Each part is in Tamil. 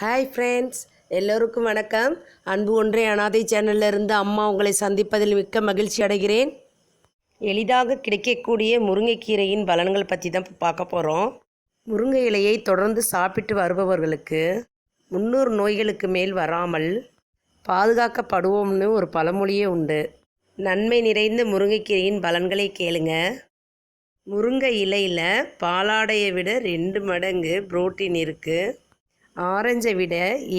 ஹாய் ஃப்ரெண்ட்ஸ் எல்லோருக்கும் வணக்கம். அன்பு ஒன்றே அனாதை சேனலில் இருந்து அம்மா உங்களை சந்திப்பதில் மிக்க மகிழ்ச்சி அடைகிறேன். எளிதாக கிடைக்கக்கூடிய முருங்கைக்கீரையின் பலன்கள் பற்றி தான் பார்க்க போகிறோம் முருங்கை இலையை தொடர்ந்து சாப்பிட்டு வருபவர்களுக்கு முன்னூறு நோய்களுக்கு மேல் வராமல் பாதுகாக்கப்படுவோம்னு ஒரு பழமொழியே உண்டு. நன்மை நிறைந்த முருங்கைக்கீரையின் பலன்களை கேளுங்க. முருங்கை இலையில் பாலாடையை விட ரெண்டு மடங்கு புரோட்டீன் இருக்குது ஆரஞ்சை விட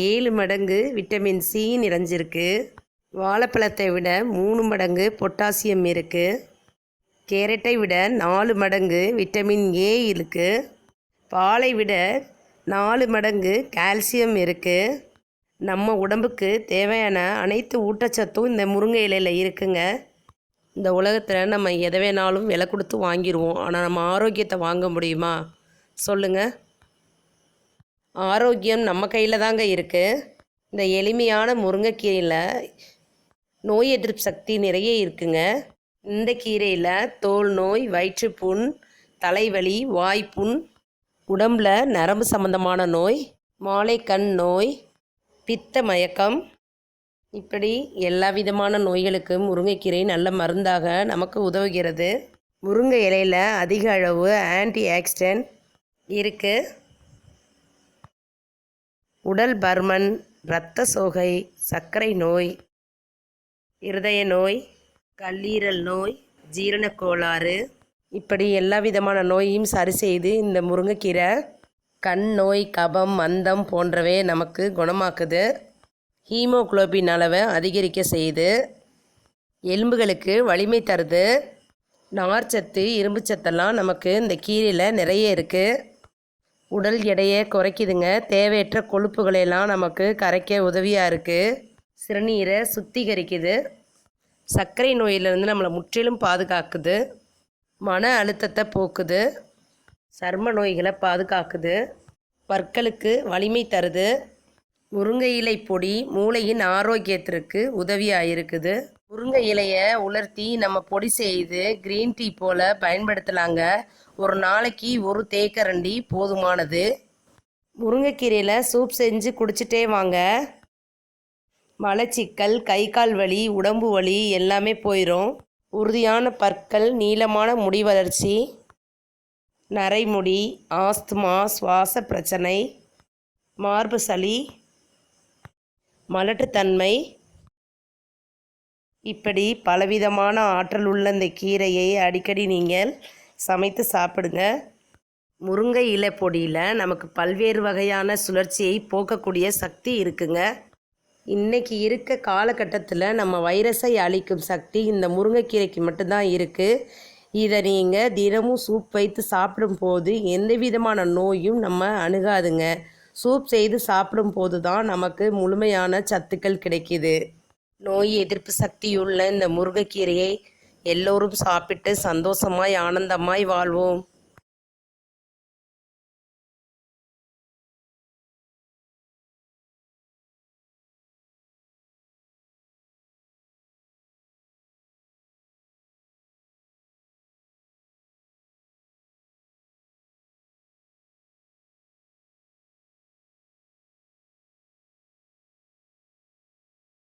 ஏழு மடங்கு விட்டமின் சி நிறைஞ்சிருக்கு. வாழைப்பழத்தை விட மூணு மடங்கு பொட்டாசியம் இருக்குது கேரட்டை விட நாலு மடங்கு விட்டமின் ஏ இருக்குது பாலை விட நாலு மடங்கு கால்சியம் இருக்குது நம்ம உடம்புக்கு தேவையான அனைத்து ஊட்டச்சத்தும் இந்த முருங்கை இலையில் இருக்குங்க. இந்த உலகத்தில் நம்ம எதை வேணாலும் விலை கொடுத்து வாங்கிடுவோம் ஆனால் நம்ம ஆரோக்கியத்தை வாங்க முடியுமா? சொல்லுங்கள் ஆரோக்கியம் நம்ம கையில் தாங்க இருக்குது இந்த எளிமையான முருங்கைக்கீரையில் நோய் எதிர்ப்பு சக்தி நிறைய இருக்குங்க. இந்த கீரையில் தோல் நோய் வயிற்றுப்புண் தலைவலி வாய்ப்புண் உடம்புல நரம்பு சம்பந்தமான நோய் மாலை கண் நோய் பித்த மயக்கம் இப்படி எல்லா விதமான நோய்களுக்கும் முருங்கைக்கீரை நல்ல மருந்தாக நமக்கு உதவுகிறது. முருங்கை இலையில் அதிக அளவு ஆன்டி ஆக்சிடென்ட் இருக்குது உடல் பர்மன் இரத்த சோகை சர்க்கரை நோய் இருதய நோய் கல்லீரல் நோய் ஜீரணக்கோளாறு இப்படி எல்லா விதமான நோயையும் சரி செய்து இந்த முருங்கைக்கீரை கண் நோய் கபம் மந்தம் போன்றவை நமக்கு குணமாக்குது. ஹீமோகுளோபின் அளவை அதிகரிக்க செய்யுது எலும்புகளுக்கு வலிமை தருது. நார்ச்சத்து இரும்பு சத்தெல்லாம் நமக்கு இந்த கீரையில் நிறைய இருக்குது உடல் எடையை குறைக்குதுங்க. தேவையற்ற கொழுப்புகளையெல்லாம் நமக்கு கரைக்க உதவியாக இருக்குது சிறுநீரை சுத்திகரிக்குது. சர்க்கரை நோயிலிருந்து நம்மளை முற்றிலும் பாதுகாக்குது. மன அழுத்தத்தை போக்குது. சர்ம நோய்களை பாதுகாக்குது. பற்களுக்கு வலிமை தருது. முருங்கை இலை பொடி மூளையின் ஆரோக்கியத்திற்கு உதவியாக இருக்குது. முருங்கை இலையை உலர்த்தி நம்ம பொடி செய்து க்ரீன் டீ போல் பயன்படுத்தலாங்க. ஒரு நாளைக்கு ஒரு தேக்கரண்டி போதுமானது. முருங்கைக்கீரையில் சூப் செஞ்சு குடிச்சிட்டே வாங்க. மலச்சிக்கல் கை கால் வலி உடம்பு வலி எல்லாமே போயிடும் உறுதியான பற்கள் நீளமான முடி வளர்ச்சி நரைமுடி ஆஸ்துமா சுவாச பிரச்சனை மார்பு சளி மலட்டுத்தன்மை இப்படி பலவிதமான ஆற்றல் உள்ள இந்த கீரையை அடிக்கடி நீங்கள் சமைத்து சாப்பிடுங்க. முருங்கை இலை பொடியில் நமக்கு பல்வேறு வகையான சுழற்சியை போக்கக்கூடிய சக்தி இருக்குங்க. இன்னைக்கு இருக்க காலகட்டத்தில் நம்ம வைரஸை அழிக்கும் சக்தி இந்த முருங்கைக்கீரைக்கு மட்டும்தான் இருக்குது இதை நீங்கள் தினமும் சூப் வைத்து சாப்பிடும்போது எந்த விதமான நோயும் நம்ம அணுகாதுங்க. சூப் செய்து சாப்பிடும்போது தான் நமக்கு முழுமையான சத்துக்கள் கிடைக்கிது. நோய் எதிர்ப்பு சக்தியுள்ள இந்த முருங்கைக்கீரையை எல்லோரும் சாப்பிட்டு சந்தோஷமாய் ஆனந்தமாய் வாழ்வோம்.